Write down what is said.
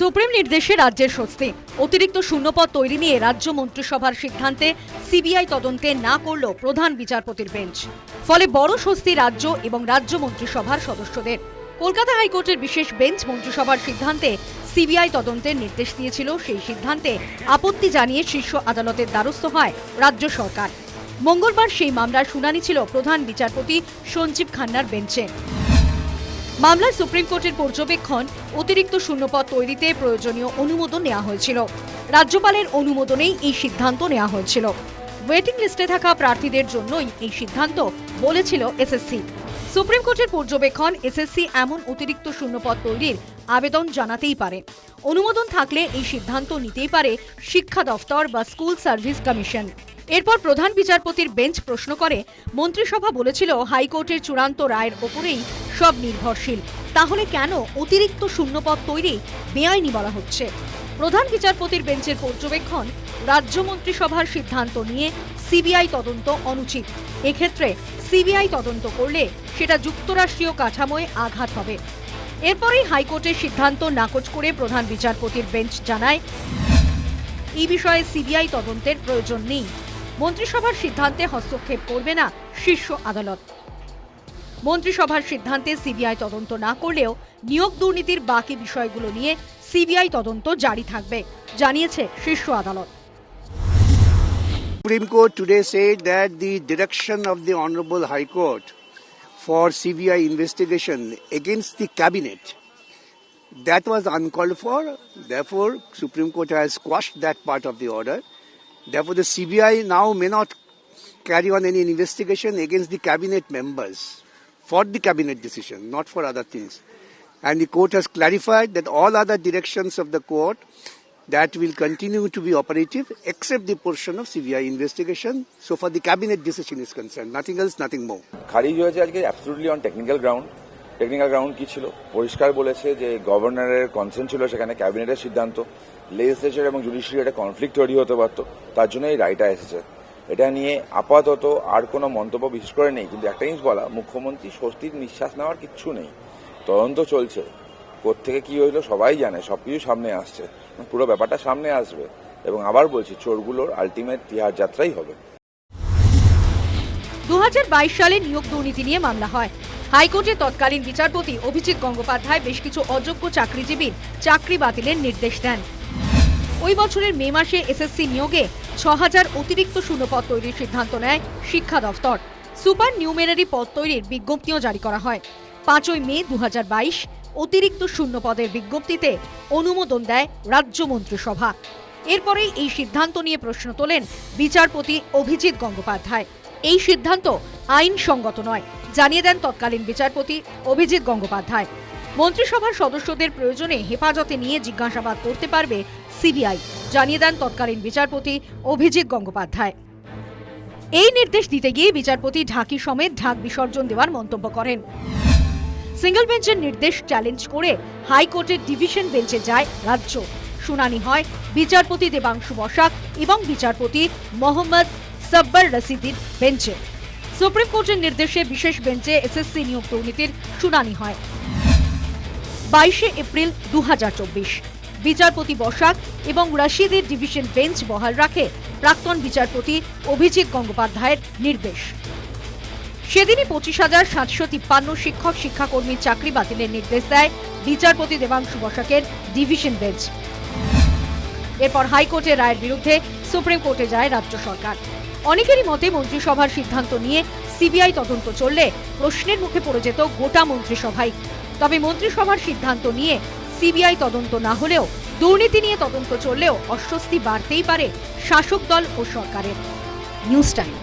Supreme নির্দেশে রাজ্যের স্বস্তি। অতিরিক্ত শূন্যপদ তৈরি নিয়ে রাজ্য মন্ত্রিসভার সিদ্ধান্তে সিবিআই তদন্তে না করল প্রধান বিচারপতির বেঞ্চ। ফলে বড় স্বস্তি রাজ্য এবং রাজ্য মন্ত্রিসভার সদস্যদের। কলকাতা হাইকোর্টের বিশেষ বেঞ্চ মন্ত্রিসভার সিদ্ধান্তে সিবিআই তদন্তের নির্দেশ দিয়েছিল। সেই সিদ্ধান্তে আপত্তি জানিয়ে শীর্ষ আদালতের দ্বারস্থ হয় রাজ্য সরকার। মঙ্গলবার সেই মামলার শুনানি ছিল প্রধান বিচারপতি সঞ্জীব খান্নার বেঞ্চে। মামলায় সুপ্রিম কোর্টের পর্যবেক্ষণ, অতিরিক্ত শূন্যপদ তৈরিতে প্রয়োজনীয় অনুমোদন নেওয়া হয়েছিল। রাজ্যপালের অনুমোদনেই এই সিদ্ধান্ত নেওয়া হয়েছিল। ওয়েটিং লিস্টে থাকা প্রার্থীদের জন্যই এই সিদ্ধান্ত, বলেছিল এসএসসি। সুপ্রিম কোর্টের পর্যবেক্ষণ, এসএসসি এমন অতিরিক্ত শূন্যপদ তৈরির আবেদন জানাতেই পারে। অনুমোদন থাকলে এই সিদ্ধান্ত নিতেই পারে শিক্ষা দফতর বা স্কুল সার্ভিস কমিশন। এরপর প্রধান বিচারপতির বেঞ্চ প্রশ্ন করে, মন্ত্রিসভা বলেছিল হাইকোর্টের চূড়ান্ত রায়ের ওপরেই সব নির্ভরশীল। তাহলে কেন অতিরিক্ত শূন্যপদ তৈরি বেআইনি বলা হচ্ছে? প্রধান বিচারপতির বেঞ্চের পর্যবেক্ষণ রাজ্য মন্ত্রিসভার সিদ্ধান্ত নিয়ে সিবিআই তদন্ত অনুচিত। এক্ষেত্রে সিবিআই তদন্ত করলে সেটা যুক্তরাষ্ট্রীয় কাঠামোয় আঘাত হবে। এরপরেই হাইকোর্টের সিদ্ধান্ত নাকচ করে প্রধান বিচারপতির বেঞ্চ জানায়, এই বিষয়ে সিবিআই তদন্তের প্রয়োজন নেই। মন্ত্রিসভার সিদ্ধান্তে হস্তক্ষেপ করবে না শীর্ষ আদালত। মন্ত্রিসভার সিদ্ধান্তে সিবিআই তদন্ত না করলেও নিয়োগ দুর্নীতির বাকি বিষয়গুলো নিয়ে সিবিআই তদন্ত জারি থাকবে জানিয়েছে শীর্ষ আদালত Supreme Court today said that the direction of the Honorable High Court for CBI investigation against the cabinet that was uncalled for. Therefore, Supreme Court has quashed that part of the order. Therefore, the CBI now may not carry on any investigation against the cabinet members for the cabinet decision, not for other things. And the court has clarified that all other directions of the court that will continue to be operative except the portion of CBI investigation. So far the cabinet decision is concerned. Nothing else, nothing more. খারিজ হয়েছে আজকে absolutely on technical ground technical ground কি ছিল পরিষ্কার বলেছে যে গভর্নরের consent ছিল সেখানে ক্যাবিনেটের সিদ্ধান্ত লেজিসলেচার এবং জুডিশিয়ারি একটা কনফ্লিক্ট তৈরি হতে পারতো তার জন্য এই রায়টা এসেছে এটা নিয়ে আপাতত আর কোনো মন্তব্য বিশেষ করে নেই। কিন্তু একটা জিনিস বলা, মুখ্যমন্ত্রী স্বস্তির নিঃশ্বাস নেওয়ার কিচ্ছু নেই। তদন্ত চলছে। কোত্থেকে কি হইল সবাই জানে সব সবকিছু সামনে আসছে। পুরো ব্যাপারটা সামনে আসবে। এবং আবার বলছি, চোরগুলোর আলটিমেট তিহার যাত্রাই হবে। দু হাজার বাইশ সালে নিয়োগ দুর্নীতি নিয়ে মামলা হয়। হাইকোর্টের তৎকালীন বিচারপতি অভিজিৎ গঙ্গোপাধ্যায় বেশ কিছু অযোগ্য চাকরিজীবীর চাকরি বাতিলের নির্দেশ দেন। ওই বছরের মে মাসে এসএসসি নিয়োগে ছ হাজার অতিরিক্ত শূন্যপদ তৈরির সিদ্ধান্ত নেয় শিক্ষা দফতর। সুপার নিউমেরারি পদ তৈরির বিজ্ঞপ্তিও জারি করা হয়। পাঁচই মে দুহাজার বাইশ অতিরিক্ত শূন্যপদের বিজ্ঞপ্তিতে অনুমোদন দেয় রাজ্য মন্ত্রিসভা। এরপরেই এই সিদ্ধান্ত নিয়ে প্রশ্ন তোলেন বিচারপতি অভিজিৎ গঙ্গোপাধ্যায়। এই সিদ্ধান্ত আইনসঙ্গত নয়, জানিয়ে দেন তৎকালীন বিচারপতি অভিজিৎ গঙ্গোপাধ্যায়। মন্ত্রিসভার সদস্যদের প্রয়োজনে হেফাজতে নিয়ে জিজ্ঞাসাবাদ করতে পারবে সিবিআই। জানিয়ে দেন তৎকালীন বিচারপতি অভিজিৎ গঙ্গোপাধ্যায়। এই নির্দেশ দিতে গিয়ে বিচারপতি ঢাকি সমেত ঢাক বিসর্জন দেওয়ার মন্তব্য করেন। সিঙ্গল বেঞ্চের নির্দেশ চ্যালেঞ্জ করে হাইকোর্টের ডিভিশন বেঞ্চে যায় রাজ্য। শুনানি হয় বিচারপতি দেবাংশু বসাক এবং বিচারপতি মোহাম্মদ সব্বর রশিদির বেঞ্চে। সুপ্রিম কোর্টের নির্দেশে বিশেষ বেঞ্চে এসএসসি নিয়োগ দুর্নীতির শুনানি হয়। বাইশে এপ্রিল দু হাজার চব্বিশ। বিচারপতি বসাক এবং রাশিদের ডিভিশন বেঞ্চ বহাল রাখে প্রাক্তন বিচারপতি অভিজিৎ গঙ্গোপাধ্যায়ের নির্দেশ। সেদিনই পঁচিশ হাজার সাতশো তিপ্পান্ন শিক্ষক শিক্ষাকর্মীর চাকরি বাতিলের নির্দেশ দেয় বিচারপতি দেবাংশু বসাকের ডিভিশন বেঞ্চ। এরপর হাইকোর্টের রায়ের বিরুদ্ধে সুপ্রিম কোর্টে যায় রাজ্য সরকার। অনেকেরই মতে মন্ত্রিসভার সিদ্ধান্ত নিয়ে সিবিআই তদন্ত চললে প্রশ্নের মুখে পড়ে যেত গোটা মন্ত্রিসভাই। তবে মন্ত্রিসভার সিদ্ধান্ত নিয়ে সিবিআই তদন্ত না হলেও দুর্নীতি নিয়ে তদন্ত চললেও অস্বস্তি বাড়তেই পারে শাসক দল ও সরকারের। News time.